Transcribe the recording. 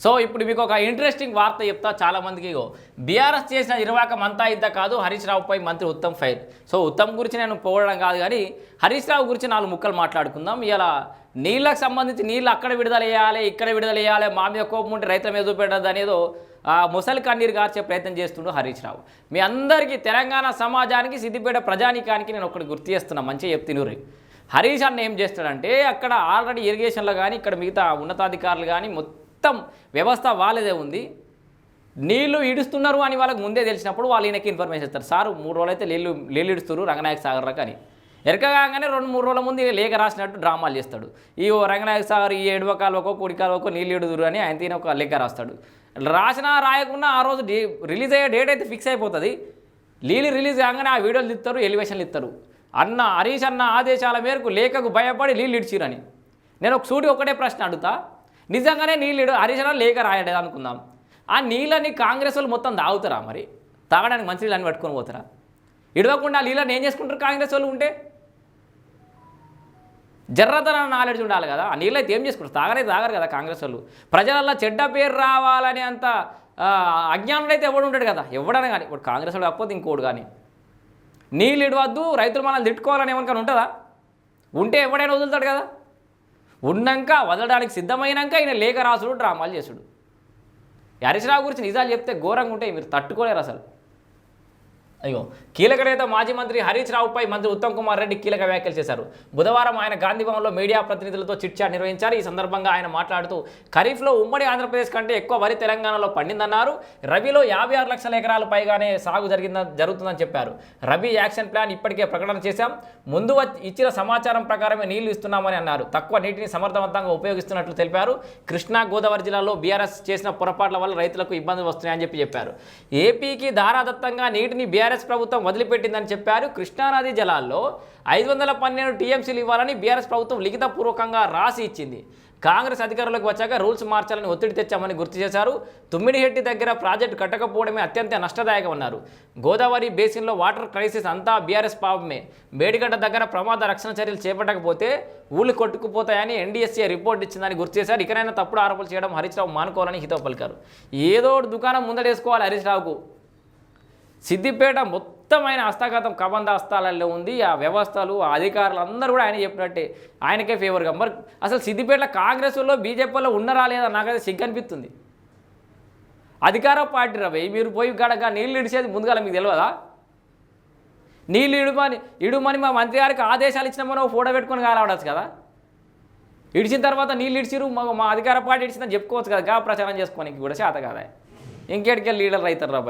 So ఇప్పుడు మీకు ఒక ఇంట్రెస్టింగ్ వార్త చెప్తా చాలామందికి బీఆర్ఎస్ చేసిన ఇరవాక అంతా ఇంత కాదు హరీష్ రావుపై మంత్రి ఉత్తమ్ ఫైర్ సో ఉత్తమ్ గురించి నేను పోవడం కాదు కానీ హరీష్ రావు గురించి నాలుగు ముక్కలు మాట్లాడుకుందాం. ఇలా నీళ్ళకు సంబంధించి నీళ్ళు అక్కడ విడుదల చేయాలి ఇక్కడ విడుదల చేయాలి మా మీద కోపం ఉంటే రైతుల మీద చూపెట్టద్దు అనేదో ముసలి కన్నీరు గార్చే ప్రయత్నం చేస్తుండు హరీష్ రావు. మీ అందరికీ తెలంగాణ సమాజానికి సిద్దిపేట ప్రజానికానికి నేను ఒకటి గుర్తు చేస్తున్నా మంచిగా చెప్తినూరి హరీష్ అన్న ఏం చేస్తాడంటే అక్కడ ఆల్రెడీ ఇరిగేషన్లో కానీ ఇక్కడ మిగతా ఉన్నతాధికారులు కానీ మొత్తం మొత్తం వ్యవస్థ వాళ్ళదే ఉంది. నీళ్ళు ఇడుస్తున్నారు అని వాళ్ళకి ముందే తెలిసినప్పుడు వాళ్ళు ఈయనకి ఇన్ఫర్మేషన్ ఇస్తారు. సార్ మూడు రోజులు అయితే నీళ్ళు నీళ్ళు ఇడుస్తున్నారు రంగనాయక సాగర్లకు అని ఎరకగానే రెండు మూడు రోజుల ముందు లేఖ రాసినట్టు డ్రామాలు చేస్తాడు. ఈ ఓ రంగనాయక సాగర్ ఈ ఎడవ కాలువకో కుడి కాలువకో నీళ్ళు ఇడుదురు అని ఆయన తిన ఒక లేఖ రాస్తాడు. రాసినా రాయకుండా ఆ రోజు డే రిలీజ్ అయ్యే డేట్ అయితే ఫిక్స్ అయిపోతుంది. నీళ్ళు రిలీజ్ కాగానే ఆ వీడియోలు ఇస్తారు ఎలివేషన్లు ఇస్తారు అన్న హరీష్ అన్న ఆదేశాల మేరకు లేఖకు భయపడి నీళ్ళు ఇడిచిరని నేను ఒక సూటి ఒకటే ప్రశ్న అడుగుతా. నిజంగానే నీళ్ళు ఇడు లేక అన్న రాయలేదు అనుకుందాం ఆ నీళ్ళని కాంగ్రెస్ వాళ్ళు మొత్తం తాగుతారా మరి? తాగడానికి మంచి నీళ్ళని పట్టుకొని పోతారా? ఇడవకుండా నీళ్ళని ఏం చేసుకుంటారు కాంగ్రెస్ వాళ్ళు ఉంటే? జర్రతన నాలెడ్జ్ ఉండాలి కదా. ఆ నీళ్ళు అయితే ఏం చేసుకుంటారు? తాగనే తాగరు కదా కాంగ్రెస్ వాళ్ళు. ప్రజలల్లో చెడ్డ పేరు రావాలని అంత ఆ, అజ్ఞానుడు అయితే ఎవడు ఉంటాడు కదా? ఎవడైనా కానీ. ఇప్పుడు కాంగ్రెస్ వాడు కాకపోతే ఇంకోడు కానీ. నీళ్ళు ఇడవద్దు రైతులు మనల్ని తిట్టుకోవాలని ఏమనుకని ఉంటుందా? ఉంటే ఎవడైనా వదులుతాడు కదా? ఉన్నాక వదలడానికి సిద్ధమైనాక ఈయన లేఖ రాసుడు డ్రామాలు చేసుడు. హరీశ్రావు గురించి నిజాలు చెప్తే ఘోరంగా ఉంటాయి మీరు తట్టుకోలేరు అసలు. అయ్యో. కీలక నేత మాజీ మంత్రి హరీష్ రావుపై మంత్రి ఉత్తమ్ కుమార్ రెడ్డి కీలక వ్యాఖ్యలు చేశారు. బుధవారం ఆయన గాంధీభవన్లో మీడియా ప్రతినిధులతో చిట్చాట్ నిర్వహించారు. ఈ సందర్భంగా ఆయన మాట్లాడుతూ ఖరీఫ్లో ఉమ్మడి ఆంధ్రప్రదేశ్ కంటే ఎక్కువ వరి తెలంగాణలో పండిందన్నారు. రబీలో యాభై ఆరు లక్షల ఎకరాల పైగానే సాగు జరిగింద జరుగుతుందని చెప్పారు. రబీ యాక్షన్ ప్లాన్ ఇప్పటికే ప్రకటన చేశాం. ముందు వచ్చి- ఇచ్చిన సమాచారం ప్రకారమే నీళ్ళు ఇస్తున్నామని అన్నారు. తక్కువ నీటిని సమర్థవంతంగా ఉపయోగిస్తున్నట్లు తెలిపారు. కృష్ణా గోదావరి జిల్లాలో బీఆర్ఎస్ చేసిన పొరపాట్ల వల్ల రైతులకు ఇబ్బందులు వస్తున్నాయని చెప్పి చెప్పారు. ఏపీకి ధారాదత్తంగా నీటిని బీఆర్ఎస్ ప్రభుత్వం వదిలిపెట్టిందని చెప్పారు కృష్ణానది జలాల్లో ఐదు వందల పన్నెండు టీఎంసీలు ఇవ్వాలని బీఆర్ఎస్ ప్రభుత్వం లిఖితపూర్వకంగా రాసి ఇచ్చింది. కాంగ్రెస్ అధికారంలోకి వచ్చాక రూల్స్ మార్చాలని ఒత్తిడి తెచ్చామని గుర్తు చేశారు. తుమ్మిడిహెట్టి దగ్గర ప్రాజెక్టు కట్టకపోవడమే అత్యంత నష్టదాయకమన్నారు గోదావరి బేసిన్లో వాటర్ క్రైసిస్ అంతా బీఆర్ఎస్ పాపమే. మేడిగడ్డ దగ్గర ప్రమాద రక్షణ చర్యలు చేపట్టకపోతే ఊళ్ళు కొట్టుకుపోతాయని ఎన్డీఎస్సీ రిపోర్ట్ ఇచ్చిందని గుర్తు చేశారు. ఇకనైనా తప్పుడు ఆరోపణలు చేయడం హరీష్ రావు మానుకోవాలని హితవు పలికారు. ఏదో ఒకటి దుకాణం ముందడేసుకోవాలి హరీష్ రావుకు. సిద్దిపేట మొత్తం ఆయన హస్తగతం కబంధ హస్తాలలో ఉంది. ఆ వ్యవస్థలు ఆ అధికారులు అందరూ కూడా ఆయన చెప్పినట్టే. ఆయనకే ఫేవర్గా మరి అసలు సిద్దిపేటలో కాంగ్రెస్లో బీజేపీలో ఉన్నారా లేదా నాకైతే సిగ్గు అనిపిస్తుంది. అధికార పార్టీ రవి మీరు పోయి గడక నీళ్ళు ఇడిచేది ముందుగా మీకు తెలియదా నీళ్ళు ఇడుమని ఇడుమని మా మంత్రి గారికి ఆదేశాలు ఇచ్చినామని ఒక ఫోటో పెట్టుకొని కాలవడచ్చు కదా. ఇడిచిన తర్వాత నీళ్ళు ఇడిచిరు మా మా అధికార పార్టీ ఇడిచిందని చెప్పుకోవచ్చు కదా. గా ప్రచారం చేసుకోనికి కూడా చేత కదా. ఇంకేటికెళ్ళి లీడర్ అవుతారు రా